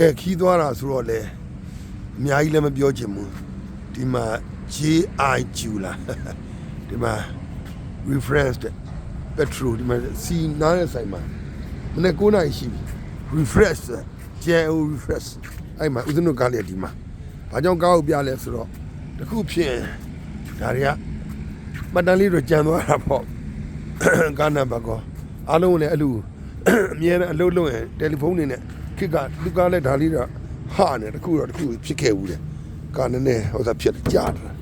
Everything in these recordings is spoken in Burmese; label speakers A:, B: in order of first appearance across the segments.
A: ကဲခီးသွားတာဆိုတော့လေအများကြီးလည်းမပြောချင်ဘူးဒီမှာ JIQ လားဒီမှာ reference တဲ့ petrol ဒီမှာစီနားရဲ့ဆိုင်မှာမနေ့9နိုင်ရှိပြီ refresh JO refresh အဲ့မှာဦးဇင်းတို့ကားလေးဒီမှာဘာကြောင့်ကားကိုပြလဲဆိုတော့တခုဖြစ်ရင်ဒါတွေကမှတ်တမ်းလေးတွေကြံသွားတာပေါ့ကားနံပါတ်ကောအားလုံးလည်းအဲ့လိုအမြဲတမ်းအလုပ်လုပ်ရင်တယ်လီဖုန်းနေနဲ့ ခစ်ကလူကားလည်းဒါလေးတော့ဟာနေတခုတော့တခုဖြစ်ခဲ့ဘူးလေကားနည်းနည်းဟိုသာဖြစ်ကြတယ်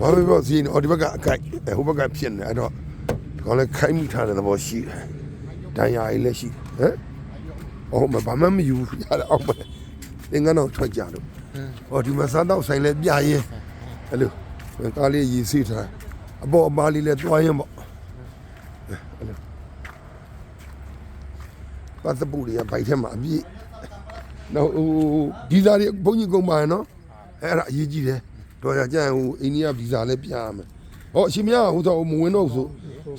A: ဘာလို့ပြောစီနေအော်ဒီဘက်ကအကိုက်ဟိုဘက်ကဖြစ်နေအဲ့တော့ဒီကောင်လည်းခိုင်းမိထားတဲ့သဘောရှိတယ်တန်ရာကြီးလည်းရှိတယ်ဟမ်အော်မဘာမှမယူရတယ်အောက်ပဲသင်္ကန်းတော့ထွက်ကြလို့ဟောဒီမှာစားတော့ဆိုင်လဲပြရင်အဲ့လိုကားလေးရည်စီးထားအပေါ်အပါလေးလဲတွားရင်ပေါ့ ပတ်စပို့တွေကဘိုက်ထဲမှာအပြည့်နော်ဟိုဗီဇာတွေဘုန်းကြီးကုန်ပါရနော်အဲ့ဒါအရေးကြီးတယ်တော်ရကြဟိုအိန္ဒိယဗီဇာလည်းပြရမယ်ဟောအရှင်မြတ်ဟိုတော့မဝင်တော့ဆို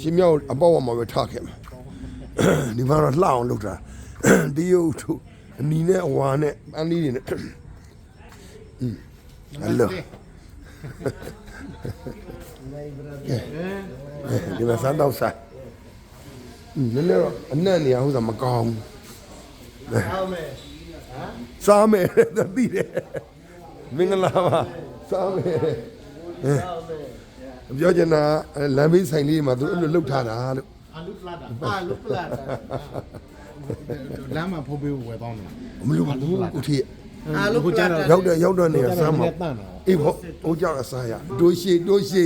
A: ရှင်မြတ်အပေါ့ဝမှာပဲထားခဲ့မှာဒီမှာတော့လှအောင်လုပ်တာတရုတ်တို့အနီနဲ့အဝါနဲ့အန်ဒီတွေနဲ့ဟယ်လိုဒီမှာစမ်းတော့ဆိုင် နည်းနည်းတော့အနံ့နေအောင်ဆိုမကောင်းဘူး
B: ဟုတ်မယ်
A: စားမယ်တသိတယ်မင်္ဂလာပါစားမယ်
B: ဟုတ်မယ်
A: ပြောချင်တာအဲလမ်းဘေးဆိုင်လေးမှာသူအဲ့လိုလှုပ်ထားတာလို့
B: အာလူပလာတာအာလူပလာတာလမ်းမှာဖိုးပေးဝယ်ပေါင်းတယ်
A: မလို့ပါဘူးကိုထီ
B: အာလူပလာတာ
A: ရောက်တယ်ရောက်တော့နေရစားမှာ
B: တန်တော့
A: အေးဖို့ဟိုကြောက်အစားရတိုးရှိတိုးရှိ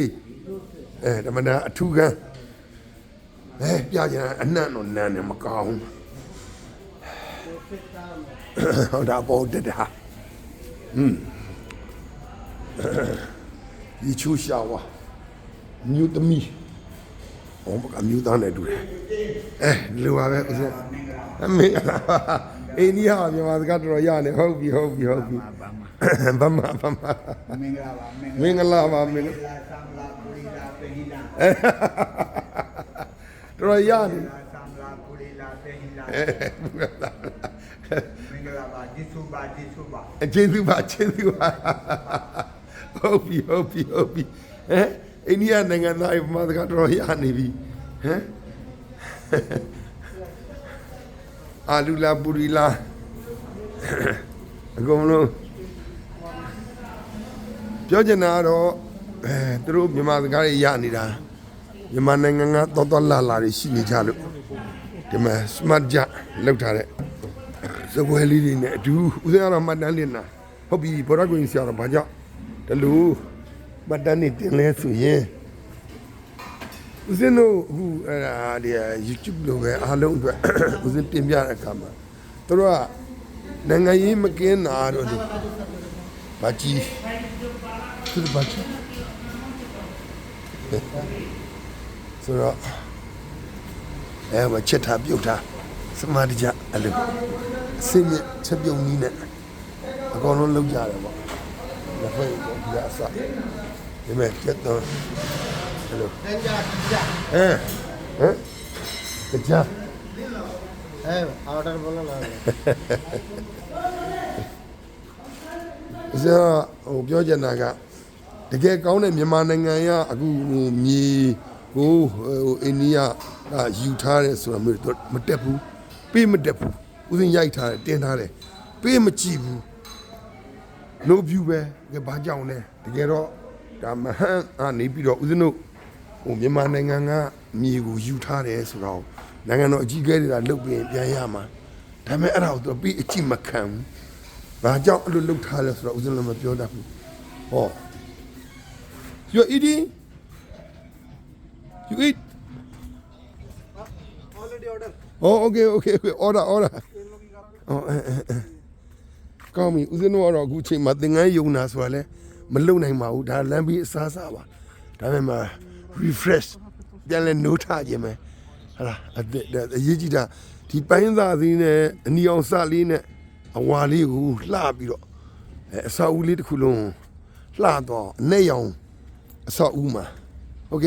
A: အဲဓမ္မနာအထူးကန်း အဲပြချင်တာအနှံ့တော့နန်းနေမကောင်းဟောဒါပေါ်တက်တာอืมဒီချူရှာဝါမြူတမီဟောကအမြူသားနဲ့တူတယ်အဲလူပါပဲဦးစင်းအမင်္ဂလာပါအိန္ဒိယမြန်မာစကားတော်တော်ရနေဟုတ်ပြီဟုတ်ပြီဟုတ်ပြီဗမာဗမာ
C: မင်္ဂလာပါမင်္ဂ
A: မင်္ဂလာပါမင်္ဂလာ
C: လာသံလာပူရီလာပေဟီလာ
A: တော်တော်ရနေ
C: သံလာပူရီလာပေဟီလာမင်္ဂလာပါဂျေဆုပါဂျေဆုပါ
A: အကျေးဇူးပါအကျေးဇူးပါဟုတ်ပြီဟုတ်ပြီဟုတ်ပြီဟမ်အိန္ဒိယနိုင်ငံသားဗမာစကားတော်တော်ရနေပြီဟမ်အာလူလာပူရီလာအကုန်လုံးပြောချင်တာကတော့အဲသူတို့မြန်မာစကားတွေရနေတာ မြန်မာနိုင်ငံကတော်တော်လာလာတွေရှိနေကြလို့ဒီမှာ smart ကြလောက်ထားတဲ့စပွဲလေးတွေနဲ့အတူဦးဇင်းကတော့မှတ်တမ်းတင်တာဟုတ်ပြီဘောရကွင်ဆရာတော်ဘာကြောင့်တလူမှတ်တမ်းနေတင်လဲဆိုရင်ဦးဇင်းတို့အခုအဲ့ဒါဒီ YouTube လိုပဲအားလုံးအတွက်ဦးဇင်းတင်ပြတဲ့အခါမှာသူတို့ကနိုင်ငံရေးမကင်းတာတော့လေဘာကြီးသူတို့ဘာကြီး ဆိုတော့အဲမချက်ထားပြုတ်ထားစမာတိကြအဲ့လိုအစင်းမြချက်ပြုံနီးနဲ့အကောင်လုံးလောက်ကြတယ်ပေါ့လက်ဖက်ပေါ့ဒီအစဒီမဲ့ကျက်တော့ဟယ်လို
B: တန်ကြကြ
A: အဲဟမ်ကြာ
B: အဲအော်ဒါဘောလာလာ
A: ဇာဟိုပြောချင်တာကတကယ်ကောင်းတဲ့မြန်မာနိုင်ငံရအခုဟိုမြေ ဟိုဟိုအိန္ဒိယကယူထားတယ်ဆိုတာမျိုးတော့မတက်ဘူးပေးမတက်ဘူးဥစဉ်ရိုက်ထားတယ်တင်ထားတယ်ပေးမကြည့်ဘူး no view ပဲကဲဘာကြောင့်လဲတကယ်တော့ဒါမဟန်အနေပြီးတော့ဦးဇင်းတို့ဟိုမြန်မာနိုင်ငံကမြေကိုယူထားတယ်ဆိုတော့နိုင်ငံတော်အကြီးအကဲတွေကလုတ်ပြီးပြန်ရမှာဒါပေမဲ့အဲ့ဒါကိုသူပြီးအကြည့်မခံဘူးဘာကြောင့်အဲ့လိုလုတ်ထားလဲဆိုတော့ဦးဇင်းလည်းမပြောတတ်ဘူးဟော you eating you eat
B: already order
A: oh okay okay okay order order อ๋อကောင်းပြီဦးဇင်းတို့ကတော့အခုချိန်မှာသင်္ကန်းယုံနာဆိုတာလဲမလုံနိုင်ပါဘူးဒါလမ်းပြီးအစားစားပါဒါပေမဲ့ refresh ပြန်လဲနိုးထခြင်းပဲဟာလားအသက်အရေးကြီးတာဒီပိုင်းသားသီးနဲ့အနီအောင်စလေးနဲ့အဝါလေးကိုလှပြီးတော့အဲအစာဦးလေးတစ်ခုလုံးလှတော့အနဲ့ရောင်အစာဦးမှာโอเค